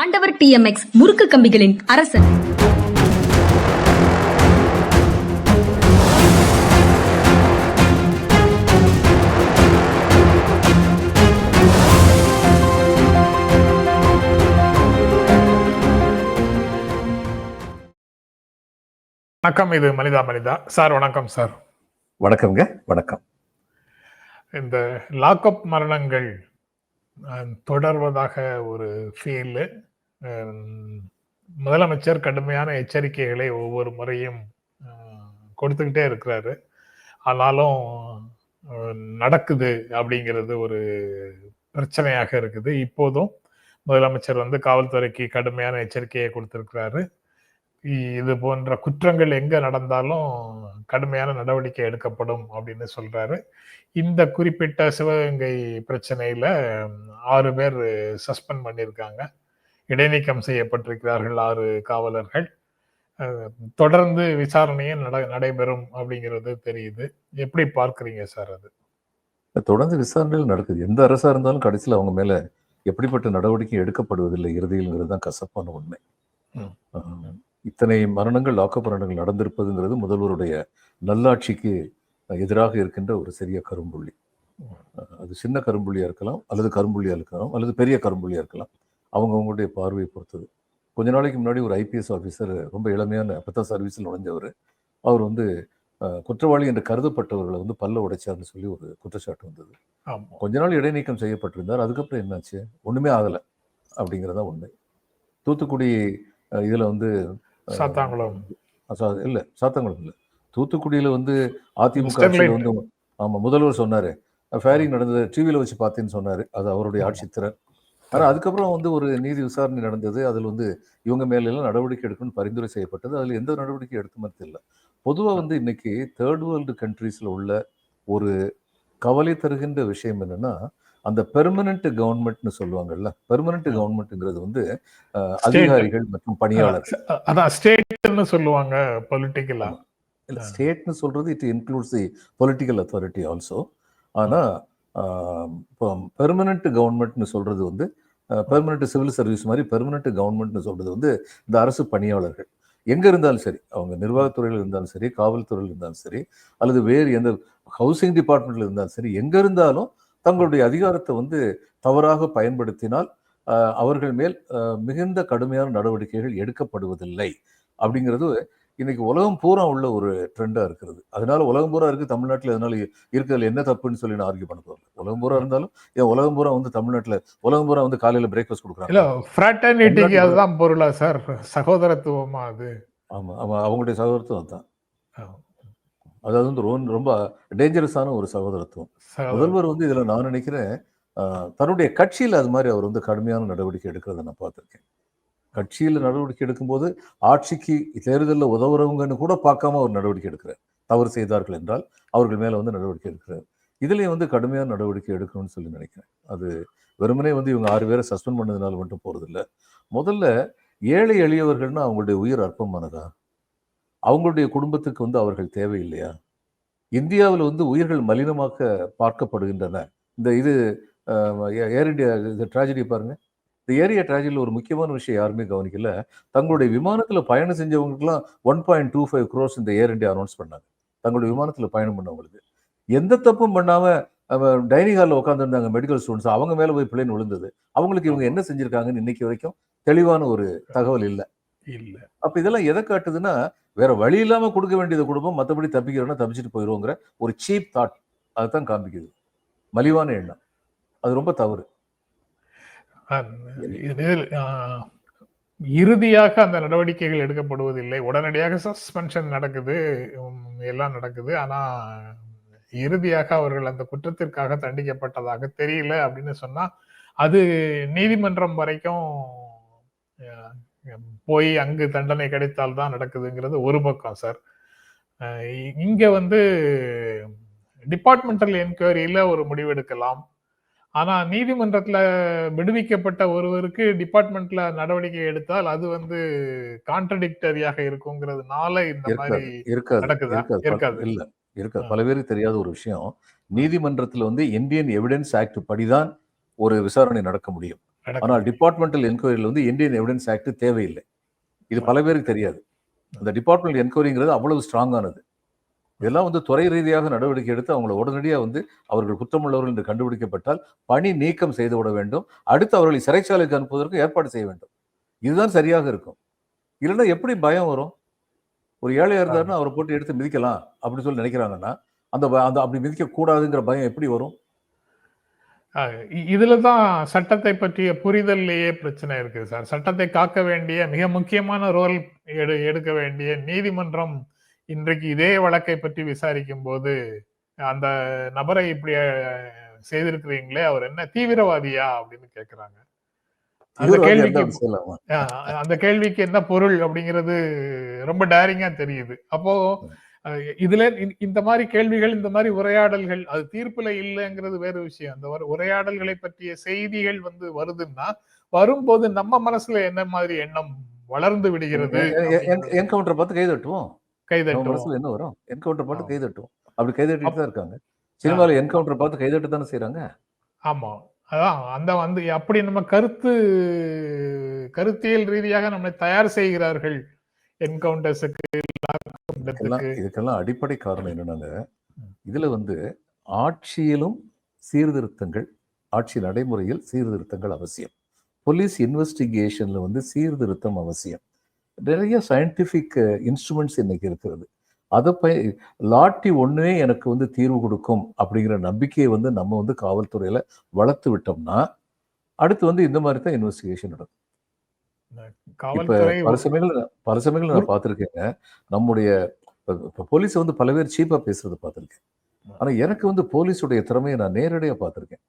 ஆண்டவர் டிஎம்எக்ஸ் முறுக்கு கம்பிகளின் அரசன். வணக்கம் இது மனிதா மனிதா. சார் வணக்கம் சார். வணக்கம்ங்க வணக்கம். இந்த லாக்அப் மரணங்கள் தொடர்வதாக ஒரு ஃபீல் முதலமைச்சர் கடுமையான எச்சரிக்கைகளை ஒவ்வொரு முறையும் கொடுத்துக்கிட்டே இருக்கிறாரு. ஆனாலும் நடக்குது அப்படிங்கிறது ஒரு பிரச்சனையாக இருக்குது. இப்போதும் முதலமைச்சர் வந்து காவல்துறைக்கு கடுமையான எச்சரிக்கையை கொடுத்திருக்கிறாரு. இது போன்ற குற்றங்கள் எங்க நடந்தாலும் கடுமையான நடவடிக்கை எடுக்கப்படும் அப்படின்னு சொல்றாரு. இந்த குறிப்பிட்ட சிவகங்கை பிரச்சனையில ஆறு பேர் சஸ்பெண்ட் பண்ணியிருக்காங்க. இடைநீக்கம் செய்யப்பட்டிருக்கிறார்கள் ஆறு காவலர்கள். தொடர்ந்து விசாரணையும் நட நடைபெறும் அப்படிங்கிறது தெரியுது. எப்படி பார்க்கறீங்க சார் அது? தொடர்ந்து விசாரணைகள் நடக்குது. எந்த அரசா இருந்தாலும் கடைசியில் அவங்க மேல எப்படிப்பட்ட நடவடிக்கை எடுக்கப்படுவதில்லை இறுதியில்ங்கிறது தான் கசப்பான உண்மை. இத்தனை மரணங்கள் லாக்கப் மரணங்கள் நடந்திருப்பதுங்கிறது முதல்வருடைய நல்லாட்சிக்கு எதிராக இருக்கின்ற ஒரு சிறிய கரும்புள்ளி. அது சின்ன கரும்புள்ளியா இருக்கலாம் அல்லது கரும்புள்ளியா இருக்கலாம் அல்லது பெரிய கரும்புள்ளியா இருக்கலாம். அவங்க அவங்களுடைய பார்வையை பொறுத்தது. கொஞ்ச நாளைக்கு முன்னாடி ஒரு ஐபிஎஸ் ஆஃபீஸர் ரொம்ப இளமையான அப்பதான் சர்வீஸில் நுழைஞ்சவர் அவர் வந்து குற்றவாளி என்று கருதப்பட்டவர்களை வந்து பல்ல உடைச்சார்னு சொல்லி ஒரு குற்றச்சாட்டு வந்தது. கொஞ்ச நாள் இடைநீக்கம் செய்யப்பட்டிருந்தார். அதுக்கப்புறம் என்னாச்சு? ஒண்ணுமே ஆகலை. அப்படிங்கிறதா உண்மை. தூத்துக்குடி இதுல வந்து சாத்தாங்குளம். இல்ல சாத்தங்குளம் இல்ல. தூத்துக்குடியில வந்து அதிமுக வந்து ஆமா முதல்வர் சொன்னாரு ஃபேரிங் நடந்தது டிவியில வச்சு பார்த்தேன்னு சொன்னாரு. அது அவருடைய ஆமா. ஆட்சி திறன் ஆனா அதுக்கப்புறம் வந்து ஒரு நீதி விசாரணை நடந்தது. அதில் வந்து இவங்க மேல எல்லாம் நடவடிக்கை எடுக்கணும்னு பரிந்துரை செய்யப்பட்டது. அதுல எந்த நடவடிக்கை எடுத்த மாதிரி தெரியல. பொதுவா வந்து இன்னைக்கு தேர்ட் வேர்ல்டு கண்ட்ரீஸ்ல உள்ள ஒரு கவலை தருகின்ற விஷயம் என்னன்னா அந்த பெர்மனன்ட் கவர்மெண்ட்னு சொல்லுவாங்கல்ல. பெர்மனன்ட் கவர்மெண்ட்ங்கிறது வந்து அதிகாரிகள் மற்றும் பணியாளர்கள். அதான் ஸ்டேட்னு சொல்லுவாங்க பொலிட்டிக்கலா இல்ல ஸ்டேட்னு சொல்றது it includes the political authority also ஆனா பெர்மனன்ட் கவர்மெண்ட்னு சொல்றது வந்து பெர்மனெண்ட் சிவில் சர்வீஸ் மாதிரி பெர்மனெண்ட் கவர்மெண்ட்னு சொல்கிறது வந்து இந்த அரசு பணியாளர்கள். எங்கே இருந்தாலும் சரி அவங்க நிர்வாகத்துறையில் இருந்தாலும் சரி காவல்துறையில் இருந்தாலும் சரி அல்லது வேறு எந்த ஹவுசிங் டிபார்ட்மெண்ட்டில் இருந்தாலும் சரி எங்கே இருந்தாலும் தங்களுடைய அதிகாரத்தை வந்து தவறாக பயன்படுத்தினால் அவர்கள் மேல் மிகுந்த கடுமையான நடவடிக்கைகள் எடுக்கப்படுவதில்லை. அப்படிங்கிறது இன்னைக்கு உலகம் பூரா உள்ள ஒரு ட்ரெண்டா இருக்கிறது. அதனால உலகம் பூரா இருக்கு தமிழ்நாட்டில் அதனால இருக்கிறதுல என்ன தப்புன்னு சொல்லி நான் ஆர்கியூ பண்ண போறேன் உலகம் பூரா இருந்தாலும் ஏன் உலகம் பூரா வந்து தமிழ்நாட்டில் உலகம் பூரா வந்து காலையில பிரேக்ஃபாஸ்ட் இல்ல கொடுக்குறாங்க ஃப்ராட்டர்னிட்டிக்கு தமிழ்நாட்டுல- அதுதான் பொருளா சார் சகோதரத்துவமா அது. ஆமா ஆமா அவங்களுடைய சகோதரத்துவம் தான் ஆமா. அதாவது வந்து ரொம்ப ரொம்ப டேஞ்சரஸான ஒரு சகோதரத்துவம். சகோதர- முதல்வர் வந்து இதுல நான் நினைக்கிறேன் தன்னுடைய கட்சியில் அது மாதிரி அவர் வந்து கடுமையான நடவடிக்கை எடுக்கிறத நான் பார்த்திருக்கேன். கட்சியில் நடவடிக்கை எடுக்கும்போது ஆட்சிக்கு தேர்தலில் உதவுறவங்கன்னு கூட பார்க்காம அவர் நடவடிக்கை எடுக்கிறார். தவறு செய்தார்கள் என்றால் அவர்கள் மேலே வந்து நடவடிக்கை எடுக்கிறார். இதுலேயும் வந்து கடுமையான நடவடிக்கை எடுக்கணும்னு சொல்லி நினைக்கிறேன். அது வெறுமனே வந்து இவங்க ஆறு பேரை சஸ்பெண்ட் பண்ணதுனால மட்டும் போறதில்ல. முதல்ல ஏழை எளியவர்கள்னா அவங்களுடைய உயிர் அற்பமானதா? அவங்களுடைய குடும்பத்துக்கு வந்து அவர்கள் தேவையில்லையா? இந்தியாவில் வந்து உயிர்கள் மலினமாக்க பார்க்கப்படுகின்றன. இந்த இது ஏர் இந்தியா இந்த ட்ராஜடி பாருங்க. இந்த ஏரியா ட்ராஜடியில் ஒரு முக்கியமான விஷயம் யாருமே கவனிக்கல. தங்களுடைய விமானத்தில் பயணம் செஞ்சவங்களுக்குலாம் one point two five crores இந்த ஏர் இந்தியா அனௌன்ஸ் பண்ணாங்க. தங்களுடைய விமானத்தில் பயணம் பண்ணவங்களுக்கு. எந்த தப்பும் பண்ணாம டைனிங் ஹாலில் உட்காந்துருந்தாங்க மெடிக்கல் ஸ்டூடெண்ட்ஸ் அவங்க மேலே போய் பிளேன் விழுந்தது. அவங்களுக்கு இவங்க என்ன செஞ்சிருக்காங்கன்னு இன்னைக்கு வரைக்கும் தெளிவான ஒரு தகவல் இல்லை. இல்ல. அப்ப இதெல்லாம் எதை காட்டுதுன்னா வேற வழி இல்லாம கொடுக்க வேண்டியதை கொடுப்போம் மத்தபடி தப்பிக்கிறோம்னா தப்பிச்சுட்டு போயிருவோங்கிற ஒரு சீப் தாட் அதுதான் காமிக்குது. மலிவான எண்ணம். அது ரொம்ப தவறு. இறுதியாக அந்த நடவடிக்கைகள் எடுக்கப்படுவதில்லை. உடனடியாக சஸ்பென்ஷன் நடக்குது. எல்லாம் நடக்குது. ஆனா இறுதியாக அவர்கள் அந்த குற்றத்திற்காக தண்டிக்கப்பட்டதாக தெரியல அப்படின்னு சொன்னா அது நீதிமன்றம் வரைக்கும் போய் அங்கு தண்டனை கிடைத்தால் தான் நடக்குதுங்கிறது ஒரு பக்கம் சார் இங்க வந்து டிபார்ட்மெண்டல் என்கொயரியில ஒரு முடிவெடுக்கலாம். ஆனா நீதிமன்றத்துல விடுவிக்கப்பட்ட ஒருவருக்கு டிபார்ட்மெண்ட்ல நடவடிக்கை எடுத்தால் அது வந்து கான்ட்ரடிக்டரியாக இருக்குங்கிறதுனால இந்த மாதிரி நடக்குதா? இருக்காது. இல்ல இருக்காது ஆ. பல பேருக்கு தெரியாத ஒரு விஷயம் நீதிமன்றத்துல வந்து இந்தியன் எவிடன்ஸ் ஆக்ட் படிதான் ஒரு விசாரணை நடக்க முடியும். ஆனால் டிபார்ட்மெண்டல் என்கொயரியில் வந்து இந்தியன் எவிடன்ஸ் ஆக்ட் தேவையில்லை இது பல பேருக்கு தெரியாது அந்த டிபார்ட்மெண்டல் என்கொயரிங்கிறது அவ்வளவு ஸ்ட்ராங்கானது இதெல்லாம் வந்து துறை ரீதியாக நடவடிக்கை எடுத்து அவங்கள உடனடியாக வந்து அவர்கள் குற்றமுள்ளவர்கள் என்று கண்டுபிடிக்கப்பட்டால் பணி நீக்கம் செய்து விட வேண்டும். அடுத்து அவர்களை சிறைச்சாலைக்கு அனுப்புவதற்கு ஏற்பாடு செய்ய வேண்டும். இதுதான் சரியாக இருக்கும். இல்லைன்னா எப்படி பயம் வரும்? ஒரு ஏழையாக இருந்தாருன்னா அவரை போட்டு எடுத்து மிதிக்கலாம் அப்படின்னு சொல்லி நினைக்கிறாங்கன்னா அந்த அந்த அப்படி மிதிக்க கூடாதுங்கிற பயம் எப்படி வரும்? இதுல தான் இதுலதான் சட்டத்தை பற்றிய புரிதல்லையே பிரச்சனை இருக்கு சார். சட்டத்தை காக்க வேண்டிய மிக முக்கியமான ரோல் எடு எடுக்க வேண்டிய நீதிமன்றம் இன்றைக்கு இதே வழக்கை பற்றி விசாரிக்கும் போது அந்த நபரை இப்படி செய்திருக்கிறீங்களே அவர் என்ன தீவிரவாதியா? அப்படின்னு கேக்குறாங்க. அந்த கேள்விக்கு அந்த என்ன பொருள் அப்படிங்கிறது ரொம்ப டேரிங்கா தெரியுது. அப்போ இதுல இந்த- மாதிரி கேள்விகள் இந்த மாதிரி உரையாடல்கள் அது தீர்ப்புல இல்லைங்கிறது வேறு விஷயம். அந்த உரையாடல்களை பற்றிய செய்திகள் வந்து வருதுன்னா வரும்போது நம்ம மனசுல என்ன மாதிரி எண்ணம் வளர்ந்து விடுகிறது என்கவுண்டர் பார்த்து கை தட்டுவோம். நம்ம கைதட்டும் என்ன வரும்? என்கவுண்டர் பார்த்து ஆ. கை தட்டுவோம் அப்படி கை தட்டிட்டு தான் இருக்காங்க. சினிமால என்கவுண்டர் பார்த்து கை தட்டு தானே செய்யறாங்க ஆமா. அதான் அந்த வந்து அப்படி நம்ம கருத்து கருத்தியல் ரீதியாக நம்மை தயார் செய்கிறார்கள் என்கவுண்டர்ஸுக்கு இதுக்கெல்லாம் இதுக்கெல்லாம் அடிப்படை காரணம் என்னன்னாங்க? இதுல வந்து ஆட்சியிலும் சீர்திருத்தங்கள் ஆட்சி நடைமுறையில் சீர்திருத்தங்கள் அவசியம். போலீஸ் இன்வெஸ்டிகேஷன்ல வந்து சீர்திருத்தம் அவசியம். நிறைய சயின்டிஃபிக் இன்ஸ்ட்ருமெண்ட்ஸ் இன்னைக்கு இருக்கிறது. அதை பய லாட்டி ஒண்ணே எனக்கு வந்து தீர்வு கொடுக்கும் அப்படிங்கிற நம்பிக்கையை வந்து நம்ம வந்து காவல்துறையில வளர்த்து விட்டோம்னா அடுத்து வந்து இந்த மாதிரி தான் இன்வெஸ்டிகேஷன் நடக்கும். இப்ப பல சமயங்கள் பல சமயங்கள் நான் பார்த்துருக்கேங்க. நம்முடைய இப்போ போலீஸ் வந்து பல பேர் சீப்பா பேசுறத பார்த்துருக்கேன். ஆனா எனக்கு வந்து போலீஸுடைய திறமையை நான் நேரடியாக பார்த்துருக்கேன்.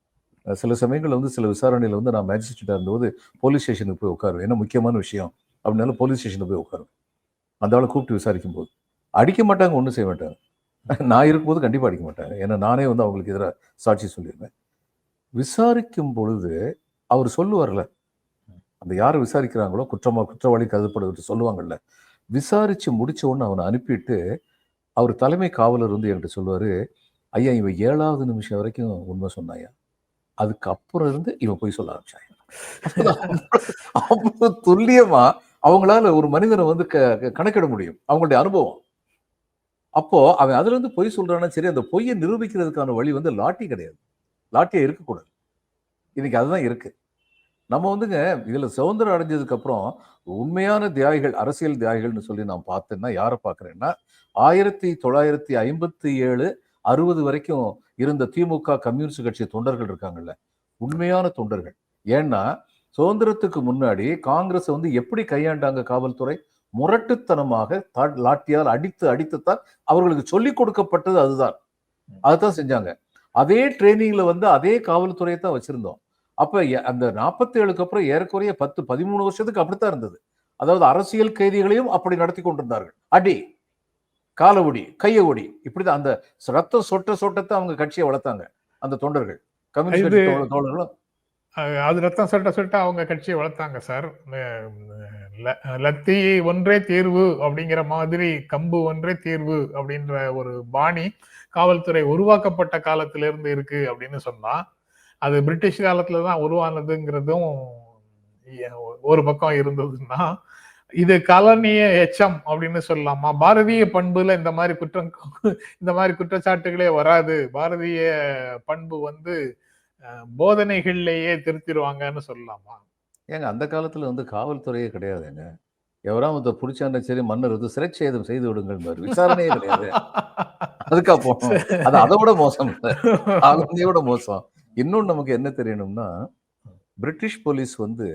சில சமயங்கள் வந்து சில விசாரணையில வந்து நான் மேஜிஸ்ட்ரேட்டாக இருந்தபோது போலீஸ் ஸ்டேஷனுக்கு போய் உட்காருவேன். என்ன முக்கியமான விஷயம்? அப்படின்னாலும் போலீஸ் ஸ்டேஷனில் போய் உட்காரும் அந்த ஆளை கூப்பிட்டு விசாரிக்கும் போது அடிக்க மாட்டாங்க ஒன்றும் செய்ய மாட்டாங்க. நான் இருக்கும்போது கண்டிப்பாக அடிக்க மாட்டாங்க ஏன்னா நானே வந்து அவங்களுக்கு எதிராக சாட்சி சொல்லியிருந்தேன் விசாரிக்கும் பொழுது அவர் சொல்லுவார்ல அந்த யார் விசாரிக்கிறாங்களோ குற்றமா குற்றவாளி கருதப்படுவது சொல்லுவாங்கல்ல விசாரிச்சு முடித்த உடனே அவனை அனுப்பிட்டு அவர் தலைமை காவலர் வந்து என்கிட்ட சொல்லுவாரு ஐயா இவன் ஏழாவது நிமிஷம் வரைக்கும் உண்மை சொன்னாயா? அதுக்கப்புறம் இருந்து இவன் போய் சொல்ல ஆரம்பிச்சான் அவ்வளவு துல்லியமா அவங்களால ஒரு மனிதனை வந்து க- கணக்கிட முடியும். அவங்களுடைய அனுபவம். அப்போ அவன் அதுல இருந்து பொய் சொல்றான்னா சரி அந்த பொய்யை நிரூபிக்கிறதுக்கான வழி வந்து லாட்டி கிடையாது. லாட்டியா இருக்கக்கூடாது. இன்னைக்கு அதுதான் இருக்கு. நம்ம வந்துங்க இதுல சுதந்திரம் அடைஞ்சதுக்கு அப்புறம் உண்மையான தியாகிகள் அரசியல் தியாகிகள்னு சொல்லி நான் பார்த்தேன்னா யாரை பார்க்குறேன்னா ஆயிரத்தி தொள்ளாயிரத்தி ஐம்பத்தி ஏழு அறுபது வரைக்கும் இருந்த திமுக கம்யூனிஸ்ட் கட்சி தொண்டர்கள் இருக்காங்கல்ல உண்மையான தொண்டர்கள். ஏன்னா சுதந்திரத்துக்கு முன்னாடி காங்கிரஸ் வந்து எப்படி கையாண்டாங்க காவல்துறை? முரட்டுத்தனமாக லாட்டியால் அடித்து அடித்துத்தான் அவர்களுக்கு சொல்லிக் கொடுக்கப்பட்டது அதுதான். அதுதான் செஞ்சாங்க. அதே ட்ரைனிங்ல வந்து அதே காவல்துறையை தான் வச்சிருந்தோம். அப்ப அந்த நாற்பத்தி ஏழுக்கு அப்புறம் ஏறக்குறைய பத்து பதிமூணு வருஷத்துக்கு அப்படித்தான் இருந்தது. அதாவது அரசியல் கைதிகளையும் அப்படி நடத்தி கொண்டிருந்தார்கள். அடி கால ஒடி கைய ஒடி. இப்படிதான் அந்த ரத்தம் சொட்ட சொட்டத்தை அவங்க கட்சியை வளர்த்தாங்க. அந்த தொண்டர்கள். கம்யூனிஸ்ட் தோழர்களும் அது ரத்தம் சொல்லிட்ட சொல்லிட்டு அவங்க கட்சியை வளர்த்தாங்க சார். ல- லத்தி ஒன்றே தீர்வு அப்படிங்கிற மாதிரி கம்பு ஒன்றே தீர்வு அப்படின்ற ஒரு பாணி காவல்துறை உருவாக்கப்பட்ட காலத்திலிருந்து இருக்கு அப்படின்னு சொன்னா அது பிரிட்டிஷ் காலத்துல தான் உருவானதுங்கிறதும் ஒரு பக்கம் இருந்ததுன்னா இது கலனிய எச்சம் அப்படின்னு சொல்லலாமா? பாரதிய பண்புல இந்த மாதிரி குற்றம் இந்த மாதிரி குற்றச்சாட்டுகளே வராது. பாரதிய பண்பு வந்து போதனைகள்லயே திருத்திடுவாங்கன்னு சொல்லலாமா? ஏங்க அந்த காலத்துல வந்து காவல்துறையே கிடையாதுங்க. எவராம இந்த புடிச்சாண்ட சரி மன்னர் வந்து சிறைச்சேதம் செய்து விடுங்கள் விசாரணையே கிடையாது. அதுக்கா போனோம் அது அதை விட மோசம். அதை விட மோசம். இன்னொன்னு நமக்கு என்ன தெரியணும்னா பிரிட்டிஷ் போலீஸ் வந்து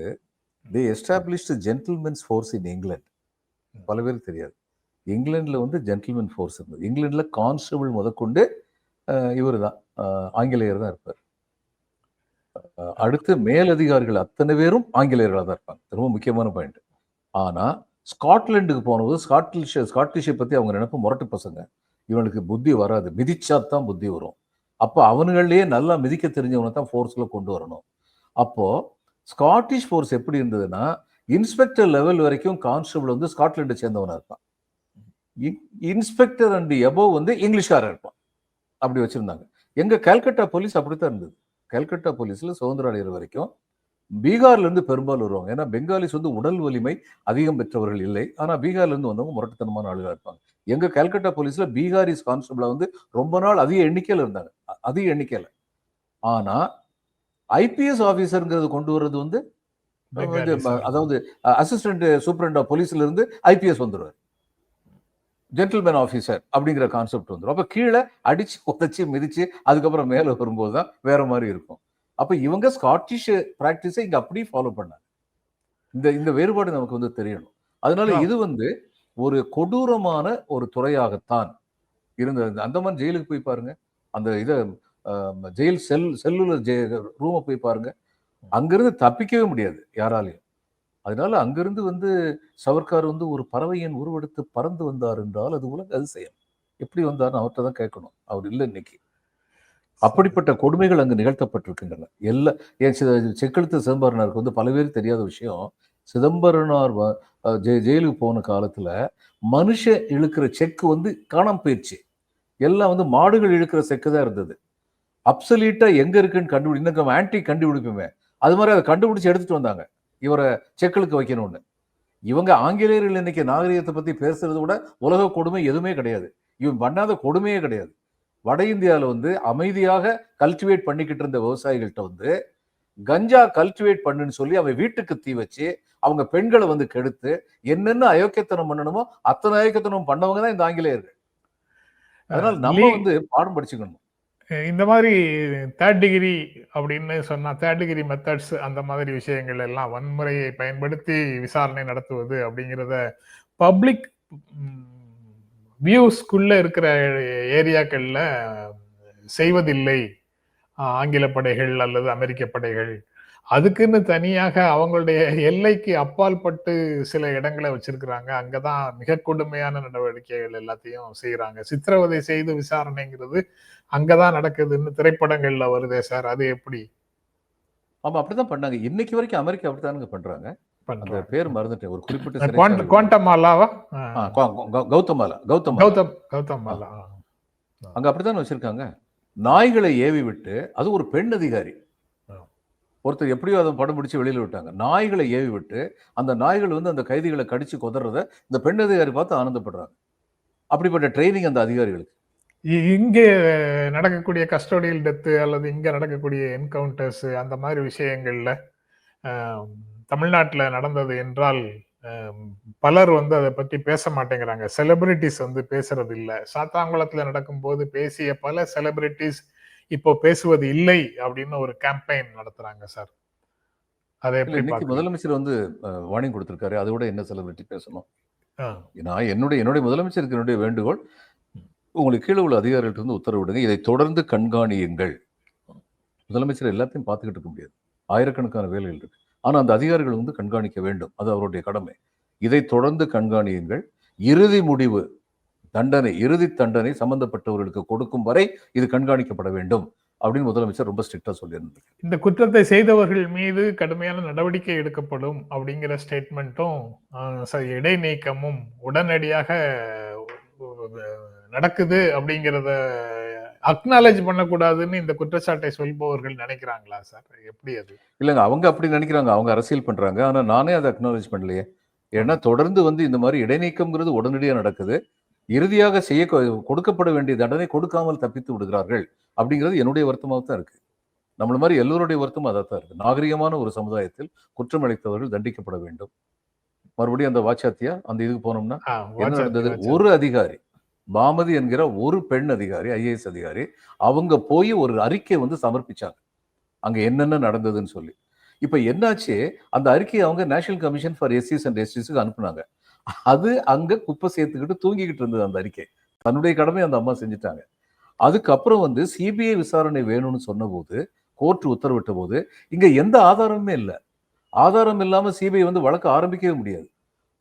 the established gentlemen's force in England பல பேருக்கு தெரியாது. இங்கிலாந்துல வந்து ஜென்டில்மென் ஃபோர்ஸ் இருந்தது. இங்கிலாண்டில் கான்ஸ்டபிள் முதற்கொண்டு இவர் தான். ஆங்கிலேயர் தான் இருப்பார். அடுத்து மேலதிகாரிகள் அத்தனை பேரும் ஆங்கிலேயர்களாக தான் இருப்பாங்க. ரொம்ப முக்கியமான பாயிண்ட் ஆனால் ஸ்காட்லாண்டுக்கு போனபோது ஸ்காட்டிஷ் ஸ்காட்டிஷை பற்றி அவங்க நினைப்பு முரட்டு பசங்க. இவனுக்கு புத்தி வராது. மிதிச்சா தான் புத்தி வரும். அப்போ அவனுங்களே நல்லா மிதிக்க தெரிஞ்சவனை தான் ஃபோர்ஸில் கொண்டு வரணும். அப்போது ஸ்காட்டிஷ் ஃபோர்ஸ் எப்படி இருந்ததுன்னா இன்ஸ்பெக்டர் லெவல் வரைக்கும் கான்ஸ்டபிள் வந்து ஸ்காட்லாண்டை சேர்ந்தவனாக இருப்பான். இன்ஸ்பெக்டர் அண்ட் எபோவ் வந்து இங்கிலீஷ்காரன் இருப்பான். அப்படி வச்சுருந்தாங்க. எங்கள் கல்கட்டா போலீஸ் அப்படித்தான் இருந்தது. கல்கட்டா போலீஸ்ல சுதந்திர அடைகிற வரைக்கும் பீகார்ல இருந்து பெரும்பாலும் வருவாங்க. ஏன்னா பெங்காலிஸ் வந்து உடல் வலிமை அதிகம் பெற்றவர்கள் இல்லை. ஆனா பீகார்ல இருந்து வந்தவங்க முரட்டுத்தனமான ஆளுகா இருப்பாங்க. எங்க கல்கட்டா போலீஸ்ல பீகாரிஸ் கான்ஸ்டபிளா வந்து ரொம்ப நாள் அதிக எண்ணிக்கையில இருந்தாங்க. அதிக எண்ணிக்கையில. ஆனா ஐபிஎஸ் ஆபீசர்ங்கிறது கொண்டு வர்றது வந்து அதாவது அசிஸ்டன்ட் சூப்பரண்ட் ஆஃப் போலீஸ்ல இருந்து ஐபிஎஸ் வந்துருவார். ஜென்டில்மேன் ஆஃபீஸர் அப்படிங்கிற கான்செப்ட் வந்துடும் அப்ப கீழே அடிச்சு உதச்சி மிதிச்சு அதுக்கப்புறம் மேல வரும்போது தான் வேற மாதிரி இருக்கும். அப்ப இவங்க ஸ்காட்டிஷ் பிராக்டிஸை இங்க அப்படியே ஃபாலோ பண்ணாங்க. இந்த இந்த வேறுபாடு நமக்கு வந்து தெரியணும். அதனால. இது வந்து ஒரு கொடூரமான ஒரு துறையாகத்தான் இருந்தது. அந்த மாதிரி ஜெயிலுக்கு போய் பாருங்க. அந்த இதை ஜெயில் செல் செல்லுலர் ஜெ ரூமை போய் பாருங்க. அங்கிருந்து தப்பிக்கவே முடியாது யாராலையும். அதனால அங்கிருந்து வந்து சவர்க்கார் வந்து ஒரு பறவையின் உருவெடுத்து பறந்து வந்தார் என்றால் அது உலக அதிசயம். எப்படி வந்தார்னு அவர்கிட்ட தான் கேட்கணும். அவர் இல்லை இன்னைக்கு. அப்படிப்பட்ட கொடுமைகள் அங்கு நிகழ்த்தப்பட்டிருக்கின்றன. எல்லா ஏன் செக்கெழுத்து சிதம்பரனாருக்கு வந்து பல பேருக்கு தெரியாத விஷயம். சிதம்பரனார் வ- அஹ் ஜெ ஜெயிலுக்கு போன காலத்துல மனுஷ இழுக்கிற செக்கு வந்து காணாம போயிடுச்சு எல்லாம் வந்து மாடுகள் இழுக்கிற செக்கு தான் இருந்தது. அப்சலீட்டா எங்க இருக்குன்னு கண்டுபிடி இன்னும் ஆன்டி கண்டுபிடிப்புமே. அது மாதிரி அதை கண்டுபிடிச்சு எடுத்துட்டு வந்தாங்க. இவரை செக்கிழுக்க வைக்கணும்னு. இவங்க ஆங்கிலேயர்கள் இன்னைக்கு நாகரிகத்தை பத்தி பேசுறது விட உலக கொடுமை எதுவுமே கிடையாது. இவன் பண்ணாத கொடுமையே கிடையாது. வட இந்தியாவில் வந்து அமைதியாக கல்டிவேட் பண்ணிக்கிட்டு இருந்த விவசாயிகள்கிட்ட வந்து கஞ்சா கல்டிவேட் பண்ணுன்னு சொல்லி அவன் வீட்டுக்கு தீ வச்சு அவங்க பெண்களை வந்து கெடுத்து என்னென்ன அயோக்கியத்தனம் பண்ணணுமோ அத்தனை அயோக்கியத்தனம் பண்ணவங்க தான் இந்த ஆங்கிலேயர்கள். அதனால நம்ம வந்து பாடம் படிச்சுக்கணும். இந்த மாதிரி தேர்ட் டிகிரி அப்படின்னு சொன்னால் தேர்ட் டிகிரி மெத்தட்ஸ் அந்த மாதிரி விஷயங்கள் எல்லாம் வன்முறையை பயன்படுத்தி விசாரணை நடத்துவது அப்படிங்கிறத பப்ளிக் வியூஸ்குள்ளே இருக்கிற ஏரியாக்களில் செய்வதில்லை. ஆங்கில படைகள் அல்லது அமெரிக்க படைகள் அதுக்குன்னு தனியாக அவங்களுடைய எல்லைக்கு அப்பால் பட்டு சில இடங்களை வச்சிருக்கிறாங்க. அங்கதான் மிக கொடுமையான நடவடிக்கைகள் எல்லாத்தையும் செய்யறாங்க சித்திரவதை செய்து விசாரணைங்கிறது அங்கதான் நடக்குதுன்னு திரைப்படங்கள்ல வருதே சார். அது எப்படி? ஆமா அப்படிதான் பண்ணாங்க. இன்னைக்கு வரைக்கும் அமெரிக்கா அப்படித்தானுங்க பண்றாங்க. அந்த பேர் மறந்துட்டேன். ஒரு குறிப்பிட்ட. குவாண்டமாலாவா? Guatemala Guatemala. கௌதம் கௌதம் மாலா ஆ. அங்க அப்படித்தான் வச்சிருக்காங்க? நாய்களை ஏவி விட்டு அது ஒரு பெண் அதிகாரி. ஒருத்தர் எப்படியோ அதை படம் பிடிச்சி வெளியில் விட்டாங்க. நாய்களை ஏவி விட்டு அந்த நாய்கள் வந்து அந்த கைதிகளை கடிச்சு கொதறத இந்த பெண் அதிகாரி பார்த்து ஆனந்தப்படுறாங்க. அப்படிப்பட்ட ட்ரைனிங் அந்த அதிகாரிகளுக்கு. இ- நடக்கக்கூடிய கஸ்டோடியல் டெத்து அல்லது இங்கே நடக்கக்கூடிய என்கவுண்டர்ஸ் அந்த மாதிரி விஷயங்கள்ல தமிழ்நாட்டில் நடந்தது என்றால் பலர் வந்து அதை பற்றி பேச மாட்டேங்கிறாங்க. செலிபிரிட்டிஸ் வந்து பேசுறது இல்லை சாத்தாங்குளத்தில் நடக்கும்போது பேசிய பல செலிபிரிட்டிஸ் இப்போ பேசுவது இல்லை அப்படின்னு ஒரு கேம்பெயின் நடத்துறாங்க சார் அதை? முதலமைச்சர் வந்து வார்னிங் கொடுத்திருக்காரு. அதை விட என்ன செலிபிரிட்டி பேசணும்? நான் என்னுடைய என்னுடைய முதலமைச்சருக்கு என்னுடைய வேண்டுகோள் உங்களுக்கு கீழே உள்ள அதிகாரிகள்ட்ட இருந்து உத்தரவிடுங்க இதை தொடர்ந்து கண்காணியுங்கள். முதலமைச்சர் எல்லாத்தையும் பார்த்துக்கிட்டு இருக்க முடியாது. ஆயிரக்கணக்கான வேலைகள் இருக்கு. ஆனா அந்த அதிகாரிகள் வந்து கண்காணிக்க வேண்டும். அது அவருடைய கடமை. இதை தொடர்ந்து கண்காணியுங்கள். இறுதி முடிவு தண்டனை இறுதி தண்டனை சம்பந்தப்பட்டவர்களுக்கு கொடுக்கும் வரை இது கண்காணிக்கப்பட வேண்டும் அப்படின்னு முதலமைச்சர் ரொம்ப ஸ்ட்ரிக்டா சொல்லியிருந்தார். இந்த குற்றத்தை செய்தவர்கள் மீது கடுமையான நடவடிக்கை எடுக்கப்படும் அப்படிங்கிற ஸ்டேட்மெண்ட்டும் இடைநீக்கமும் உடனடியாக நடக்குது அப்படிங்கிறத அக்னாலேஜ் பண்ணக்கூடாதுன்னு இந்த குற்றச்சாட்டை சொல்பவர்கள் நினைக்கிறாங்களா சார்? எப்படி அது? இல்லைங்க அவங்க அப்படி நினைக்கிறாங்க அவங்க அரசியல் பண்றாங்க. ஆனா நானே அதை அக்னாலேஜ் பண்ணலையே. ஏன்னா தொடர்ந்து வந்து இந்த மாதிரி இடைநீக்கம்ங்கிறது உடனடியாக நடக்குது. இறுதியாக செய்ய கொடுக்கப்பட வேண்டிய தண்டனை கொடுக்காமல் தப்பித்து விடுகிறார்கள் அப்படிங்கிறது என்னுடைய வருத்தமாக தான் இருக்கு. நம்மள மாதிரி எல்லோருடைய வருத்தமும் அதாக தான் இருக்கு. நாகரிகமான ஒரு சமுதாயத்தில் குற்றம் அளித்தவர்கள் தண்டிக்கப்பட வேண்டும். மறுபடியும் அந்த வாச்சாத்தியா அந்த இதுக்கு போனோம்னா என்ன நடந்தது. ஒரு அதிகாரி பாமதி என்கிற ஒரு பெண் அதிகாரி ஐஏஎஸ் அதிகாரி அவங்க போய் ஒரு அறிக்கை வந்து சமர்ப்பிச்சாங்க. அங்க என்னென்ன நடந்ததுன்னு சொல்லி. இப்ப என்னாச்சு? அந்த அறிக்கையை அவங்க நேஷனல் கமிஷன் ஃபார் எஸ்சிஸ் அண்ட் எஸ்டிஸுக்கு அனுப்புனாங்க. அது அங்க குப்பை சேர்த்துக்கிட்டு தூங்கிக்கிட்டு இருந்தது அந்த அறிக்கை. தன்னுடைய கடமை அந்த அம்மா செஞ்சுட்டாங்க. அதுக்கப்புறம் வந்து சிபிஐ விசாரணை வேணும்னு சொன்னபோது கோர்ட் உத்தரவிட்ட போது இங்க எந்த ஆதாரமுமே இல்லை. ஆதாரம் இல்லாம சிபிஐ வந்து வழக்கு ஆரம்பிக்கவே முடியாது.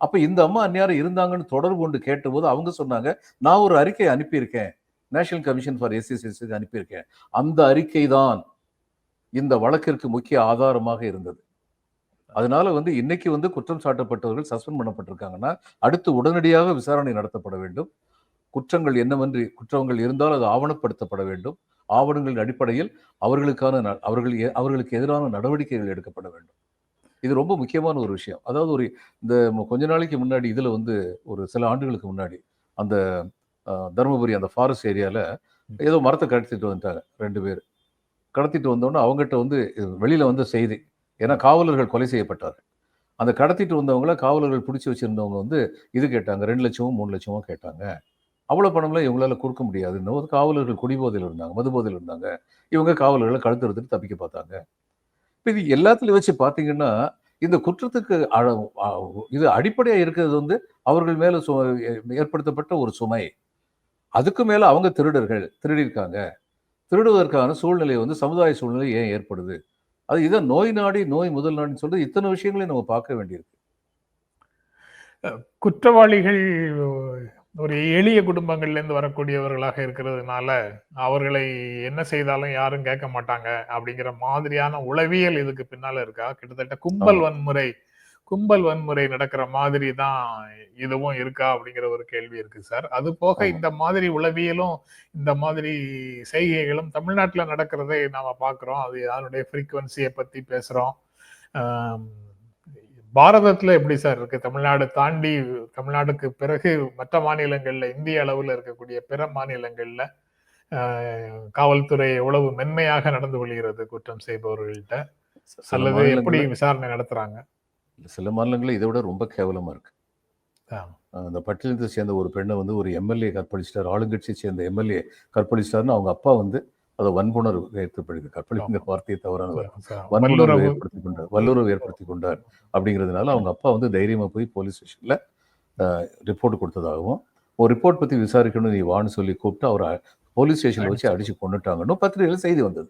அப்ப இந்த அம்மா அந்நியாரம் இருந்தாங்கன்னு தொடர்பு கொண்டு கேட்டபோது அவங்க சொன்னாங்க நான் ஒரு அறிக்கை அனுப்பியிருக்கேன். நேஷனல் கமிஷன் ஃபார் எஸ்சிஎஸ்க்கு அனுப்பியிருக்கேன். அந்த அறிக்கை தான் இந்த வழக்கிற்கு முக்கிய ஆதாரமாக இருந்தது. அதனால வந்து இன்னைக்கு வந்து குற்றம் சாட்டப்பட்டவர்கள் சஸ்பெண்ட் பண்ணப்பட்டிருக்காங்கன்னா அடுத்து உடனடியாக விசாரணை நடத்தப்பட வேண்டும். குற்றங்கள் என்னவென்று குற்றங்கள் இருந்தால் அது ஆவணப்படுத்தப்பட வேண்டும். ஆவணங்களின் அடிப்படையில் அவர்களுக்கான ந- அவர்கள் எ- அவர்களுக்கு எதிரான நடவடிக்கைகள் எடுக்கப்பட வேண்டும். இது ரொம்ப முக்கியமான ஒரு விஷயம். அதாவது ஒரு இந்த கொஞ்ச நாளைக்கு முன்னாடி இதில் வந்து ஒரு சில ஆண்டுகளுக்கு முன்னாடி அந்த தருமபுரி அந்த ஃபாரஸ்ட் ஏரியாவில் ஏதோ மரத்தை கடத்திட்டு வந்துட்டாங்க ரெண்டு பேர். கடத்திட்டு வந்தோடனே அவங்ககிட்ட வந்து வெளியில் வந்து வந்த செய்தி ஏன்னா காவலர்கள் கொலை செய்யப்பட்டார்கள். அந்த கடத்திட்டு வந்தவங்கள காவலர்கள் பிடிச்சி வச்சுருந்தவங்க வந்து இது கேட்டாங்க ரெண்டு லட்சமும் மூணு லட்சமும் கேட்டாங்க. அவ்வளோ பணம்லாம் இவங்களால கொடுக்க முடியாதுன்னு ஒரு காவலர்கள் குடிபோதையில் இருந்தாங்க மதுபோதையில் இருந்தாங்க. இவங்க காவலர்களை கழுத்து எடுத்துட்டு தப்பிக்க பார்த்தாங்க. இப்போ இது எல்லாத்துலையும் வச்சு பார்த்தீங்கன்னா இந்த குற்றத்துக்கு அழ- இது அடிப்படையாக இருக்கிறது வந்து அவர்கள் மேலே சு- ஏற்படுத்தப்பட்ட ஒரு சுமை. அதுக்கு மேலே அவங்க திருடர்கள் திருடியிருக்காங்க. திருடுவதற்கான சூழ்நிலை வந்து சமுதாய சூழ்நிலை ஏன் ஏற்படுது? அது இதை நோய் நாடி நோய் முதல் நாடின்னு சொல்லிட்டு இத்தனை விஷயங்களையும் நம்ம பார்க்க வேண்டியிருக்கு குற்றவாளிகள் ஒரு எளிய குடும்பங்கள்ல இருந்து வரக்கூடியவர்களாக இருக்கிறதுனால அவர்களை என்ன செய்தாலும் யாரும் கேட்க மாட்டாங்க அப்படிங்கிற மாதிரியான உளவியல் இதுக்கு பின்னால இருக்கா கிட்டத்தட்ட கும்பல். வன்முறை கும்பல் வன்முறை நடக்கிற மாதிரி தான் இதுவும் இருக்கா அப்படிங்கிற ஒரு கேள்வி இருக்கு சார். அது போக. இந்த மாதிரி உளவியலும் இந்த மாதிரி செய்கைகளும் தமிழ்நாட்டுல நடக்கிறதை நாம பார்க்கிறோம். அது அதனுடைய ஃப்ரீக்குவன்சியை பத்தி பேசுறோம். ஆம், பாரதத்துல எப்படி சார் இருக்கு? தமிழ்நாடு தாண்டி தமிழ்நாடுக்கு பிறகு மற்ற மாநிலங்கள்ல இந்திய அளவுல இருக்கக்கூடிய பிற மாநிலங்கள்ல காவல்துறை எவ்வளவு மென்மையாக நடந்து கொள்கிறது குற்றம் செய்பவர்கள்ட்ட? அல்லது எப்படி விசாரணை நடத்துறாங்க? சில மாநிலங்கள்ல இதை விட ரொம்ப கேவலமா இருக்கு. ஆ. அந்த பட்டியலத்தை சேர்ந்த ஒரு பெண்ணை வந்து ஒரு எம்எல்ஏ கற்பழிச்சிட்டார் ஆளுங்கட்சியை சேர்ந்த எம்எல்ஏ கற்பழிச்சிட்டாருன்னு அவங்க அப்பா வந்து அதை வன்புணர்வு ஏற்படுத்தி கற்பழிங்கிற வார்த்தையை தவறான வார்த்தை. வன்புணர்வு ஏற்படுத்தி கொண்டார் வல்லுறவு ஏற்படுத்தி கொண்டார் அப்படிங்கிறதுனால அவங்க அப்பா வந்து தைரியமா போய் போலீஸ் ஸ்டேஷன்ல ரிப்போர்ட் கொடுத்ததாகவும் ஒரு ரிப்போர்ட் பத்தி விசாரிக்கணும் நீ வான்னு சொல்லி கூப்பிட்டு அவரை போலீஸ் ஸ்டேஷன்ல வச்சு அடிச்சு. கொண்டுட்டாங்கன்னு பத்திரிகையில செய்தி வந்தது.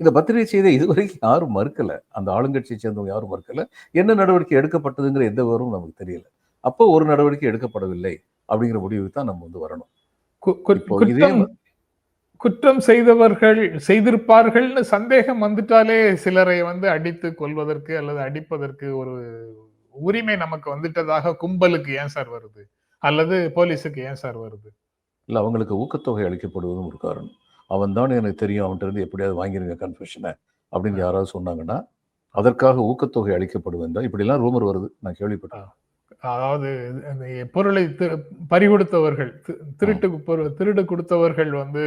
இந்த பத்திரிகை செய்தியை இதுவரைக்கும் யாரும் மறுக்கல. அந்த ஆளுங்கட்சியை சேர்ந்தவங்க யாரும் மறுக்கல. என்ன நடவடிக்கை எடுக்கப்பட்டதுங்கிற எந்த விவரமும் நமக்கு தெரியல. அப்போ ஒரு நடவடிக்கை எடுக்கப்படவில்லை அப்படிங்கிற முடிவுக்கு தான் நம்ம வந்து வரணும். இதே குற்றம் செய்தவர்கள் செய்திருப்பார்கள்னு சந்தேகம் வந்துட்டாலே சிலரை வந்து அடித்து கொல்வதற்கு அல்லது அடிப்பதற்கு ஒரு உரிமை நமக்கு வந்துட்டதாக கும்பலுக்கு ஏன் சார் வருது? அல்லது போலீஸுக்கு ஏன் சார் வருது? இல்ல அவங்களுக்கு ஊக்கத்தொகை அளிக்கப்படுவதும் ஒரு காரணம். அவன் தான் எனக்கு தெரியும் அவன்கிட்ட இருந்து எப்படியாவது வாங்கிருங்க கன்ஃபெஷனை அப்படின்னு யாராவது சொன்னாங்கன்னா அதற்காக ஊக்கத்தொகை அளிக்கப்படும் என்றால் இப்படிலாம் ரூமர் வருது. நான் கேள்விப்பட்டேன். அதாவது பொருளை பறிகொடுத்தவர்கள் திருட்டு திருடு கொடுத்தவர்கள் வந்து.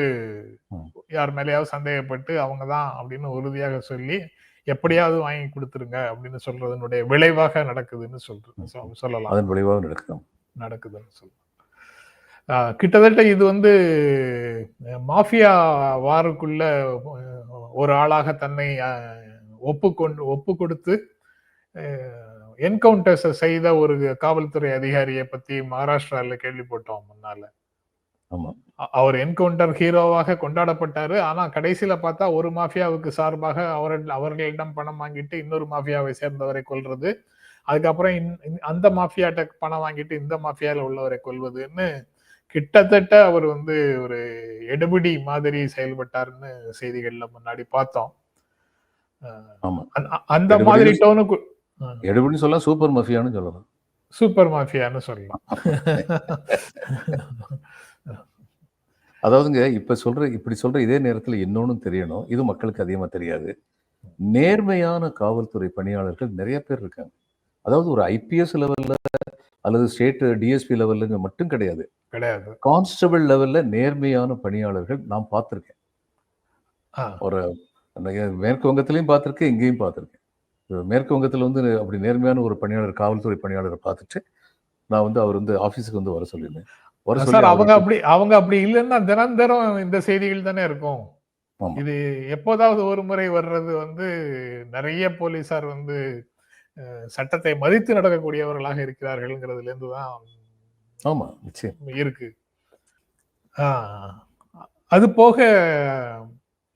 யார் மேலேயாவது சந்தேகப்பட்டு அவங்க தான் அப்படின்னு உறுதியாக சொல்லி எப்படியாவது வாங்கி கொடுத்துருங்க அப்படின்னு சொல்றதனுடைய விளைவாக நடக்குதுன்னு சொல்றது சொ- சொல்லலாம். அதன் விளைவாக நடக்கும். நடக்குதுன்னு ஆஹ் கிட்டத்தட்ட இது வந்து மாஃபியா வாருக்குள்ள ஒரு ஆளாக தன்னை ஒப்புக்கொண்டு ஒப்பு கொடுத்து என்கவுண்டர்ஸ் செய்த ஒரு காவல்துறை அதிகாரியை பத்தி மகாராஷ்டிரால கேள்விப்பட்டோம் முன்னால. அவர் என்கவுண்டர் ஹீரோவாக கொண்டாடப்பட்டாரு. ஆனா கடைசியில பார்த்தா ஒரு மாஃபியாவுக்கு சார்பாக அவர்கள் அவர்களிடம் பணம் வாங்கிட்டு இன்னொரு மாஃபியாவை சேர்ந்தவரை கொல்றது. அதுக்கப்புறம் அந்த மாஃபியாட்ட பணம் வாங்கிட்டு இந்த மாஃபியால உள்ளவரை கொல்வதுன்னு கிட்டத்தட்ட அவர் வந்து ஒரு எடுபிடி மாதிரி செயல்பட்டாருன்னு செய்திகள்ல முன்னாடி பார்த்தோம். அந்த- மாதிரி டோனுக்கு எடுபடின்னு சொல்லலாம் சூப்பர் மஃபியான்னு சொல்லலாம். சூப்பர் மாஃபியான்னு சொல்லலாம். அதாவதுங்க இப்ப சொல்ற இப்படி சொல்ற இதே நேரத்துல இன்னொன்னும் தெரியணும். இது மக்களுக்கு அதிகமா தெரியாது. நேர்மையான காவல்துறை பணியாளர்கள் நிறைய பேர் இருக்காங்க. அதாவது ஒரு ஐபிஎஸ் லெவல்ல அல்லது ஸ்டேட் டிஎஸ்பி லெவல்ல மட்டும் கிடையாது. கிடையாது. கான்ஸ்டபிள் லெவல்ல நேர்மையான பணியாளர்கள் நான் பார்த்திருக்கேன். ஒரு மேற்கு வங்கத்திலையும் பார்த்திருக்கேன் இங்கேயும் பார்த்திருக்கேன். மேற்கு வங்கத்துல வந்து அப்படி நேர்மையான ஒரு பணியாளர் காவல்துறை பணியாளரை பார்த்துட்டு நான் வந்து அவர் வந்து ஆபீஸுக்கு வந்து வர சொல்லியிருந்தேன். சார் அவங்க அப்படி அவங்க அப்படி இல்லைன்னா தினம் தினம் இந்த செய்திகள் தானே இருக்கும். இது எப்போதாவது ஒரு முறை வர்றது வந்து நிறைய போலீசார் வந்து சட்டத்தை மதித்து நடக்கக்கூடியவர்களாக இருக்கிறார்கள்ங்கிறதுல இருந்து தான் ஆமா நிச்சயம். இருக்கு. அது போக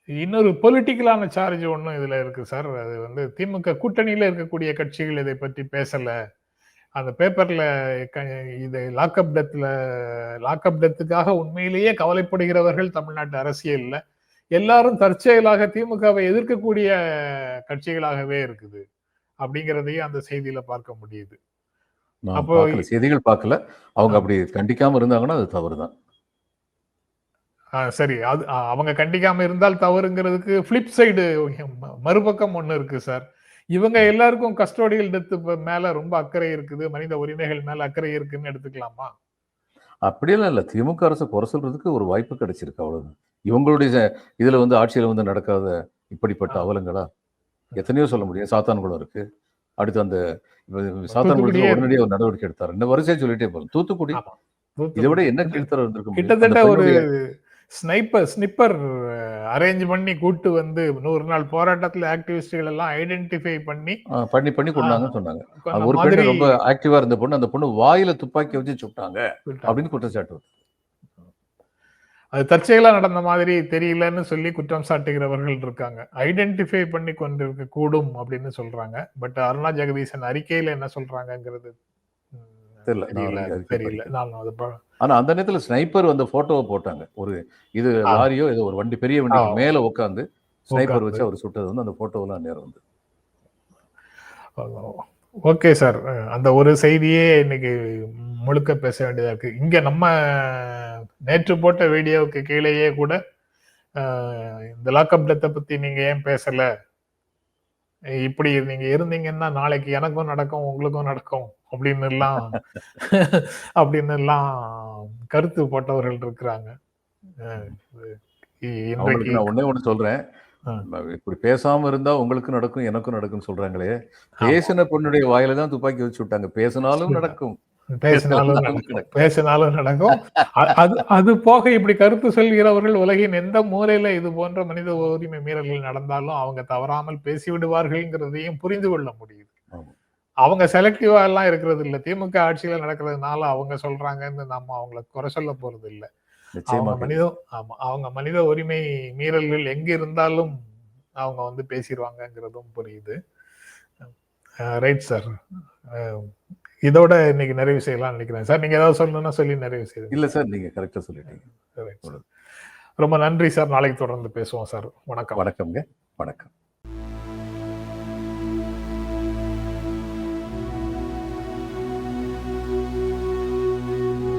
இன்னொரு பொலிட்டிக்கலான சார்ஜ் ஒன்றும் இதுல இருக்கு சார் அது வந்து திமுக கூட்டணியில இருக்கக்கூடிய கட்சிகள் இதை பற்றி பேசல. அந்த பேப்பர்ல இது லாக்அப் டெத்ல லாக்அப் டெத்துக்காக உண்மையிலேயே கவலைப்படுகிறவர்கள் தமிழ்நாட்டு அரசியல்ல எல்லாரும் தற்செயலாக திமுகவை எதிர்க்கக்கூடிய கட்சிகளாகவே இருக்குது. அப்படிங்கிறதையும் அந்த செய்தியில பார்க்க முடியுது. அப்போ- செய்திகள் பார்க்கல. அவங்க அப்படி கண்டிக்காம இருந்தாங்கன்னா அது தவறுதான். சரி. அது அவங்க கண்டிக்காம இருந்தால் தவறுங்கிறதுக்கு ஃபிளிப் சைடு மறுபக்கம் ஒண்ணு இருக்கு சார் இவங்க எல்லாருக்கும் கஸ்டோடியல் டெத் மேல ரொம்ப அக்கறை இருக்குது. மனித உரிமைகள் மேல அக்கறை இருக்குன்னு எடுத்துக்கலாமா? அப்படியெல்லாம் இல்லை. திமுக அரசு குறை சொல்றதுக்கு ஒரு வாய்ப்பு கிடைச்சிருக்கு அவ்வளவுதான். இவங்களுடைய இதுல வந்து ஆட்சியில வந்து நடக்காத இப்படிப்பட்ட. அவலங்களா? எத்தனையோ சொல்ல முடியும் சாத்தான்குளம் இருக்கு அடுத்து அந்த சாத்தான்குளத்துல உடனடியாக ஒரு நடவடிக்கை எடுத்தார் இந்த வரிசையை சொல்லிட்டே போறோம் தூத்துக்குடி. இதை விட என்ன கீழ்த்தரம் இருந்திருக்க முடியும்? கிட்டத்தட்ட ஒரு ஸ்னைப்பர் ஸ்னிப்பர் அரேஞ்ச் பண்ணி கூட்டு வந்து நூறு நாள் போராட்டத்துல ஆக்டிவிஸ்டுகள் எல்லாம் ஐடென்டிஃபை பண்ணி பண்ணி பண்ணி கொண்டாங்கன்னு சொன்னாங்க ஒரு பெண்ணு ரொம்ப ஆக்டிவா இருந்த பொண்ணு அந்த பொண்ணு வாயில துப்பாக்கி வச்சு சுட்டாங்க. அப்படின்னு குற்றச்சாட்டு. அது தற்செயலா நடந்த மாதிரி தெரியலன்னு சொல்லி குற்றம் சாட்டுகிறவர்கள் இருக்காங்க ஐடென்டிஃபை பண்ணி கொண்டிருக்க கூடும் அப்படின்னு சொல்றாங்க பட் அருணா ஜெகதீசன் அறிக்கையில என்ன சொல்றாங்கங்கிறது தெரியல. தெரியல. நான் அது ஆனா அந்த நேரத்துல ஸ்னைப்பர் அந்த போட்டோவை போட்டாங்க ஒரு இது. லாரியோ ஏதோ ஒரு வண்டி பெரிய வண்டி. மேல உட்காந்து ஸ்னைப்பர். வச்சு அவர் சுட்டது வந்து அந்த போட்டோவெல்லாம் நேரம் வந்து ஓகே சார். அந்த ஒரு செய்தியே இன்னைக்கு முழுக்க பேச வேண்டியதா இருக்கு. இங்க நம்ம நேற்று போட்ட வீடியோவுக்கு கீழேயே கூட இந்த லாக்அப் டெத்தை பத்தி நீங்க ஏன் பேசல? இப்படி நீங்க இருந்தீங்கன்னா நாளைக்கு எனக்கும் நடக்கும் உங்களுக்கும் நடக்கும் அப்படின்னு எல்லாம் அப்படின்னு எல்லாம் கருத்து போட்டவர்கள் இருக்கிறாங்க. ஒன்னே ஒண்ணு சொல்றேன். இப்படி பேசாம இருந்தா உங்களுக்கு நடக்கும் எனக்கும் நடக்கும்னு சொல்றாங்களே. பேசின பொண்ணுடைய வாயில தான் துப்பாக்கி வச்சு விட்டாங்க. பேசினாலும் நடக்கும். பேசினாலும் நடக்கும். பேசினாலும் நடக்கும். அது அது போக இப்படி கருத்து சொல்கிறவர்கள் உலகின் எந்த மூலையில இது போன்ற மனித உரிமை மீறல்கள் நடந்தாலும் அவங்க தவறாமல் பேசி விடுவார்கள்ங்கிறதையும் புரிந்து கொள்ள முடியுது. அவங்க செலக்டிவா எல்லாம் இருக்கிறது இல்ல. திமுக ஆட்சியில நடக்கிறதுனால அவங்க சொல்றாங்கன்னு நம்ம அவங்கள குறை சொல்ல போறது இல்ல நிச்சயமா மனித ஆமா அவங்க மனித உரிமை மீறல்கள் எங்க இருந்தாலும் அவங்க வந்து பேசிடுவாங்கங்கிறதும் புரியுது. ரைட் சார் இதோட இன்னைக்கு நிறைவு செய்யலாம் நினைக்கிறேன். சார் நீங்க ஏதாவது சொல்லணும்னா சொல்லி நிறைவு செய்யுங்க இல்ல சார் நீங்க கரெக்டா சொல்லிட்டீங்க. ரொம்ப நன்றி சார் நாளைக்கு தொடர்ந்து பேசுவோம் சார் வணக்கம். வணக்கம்ங்க. வணக்கம்.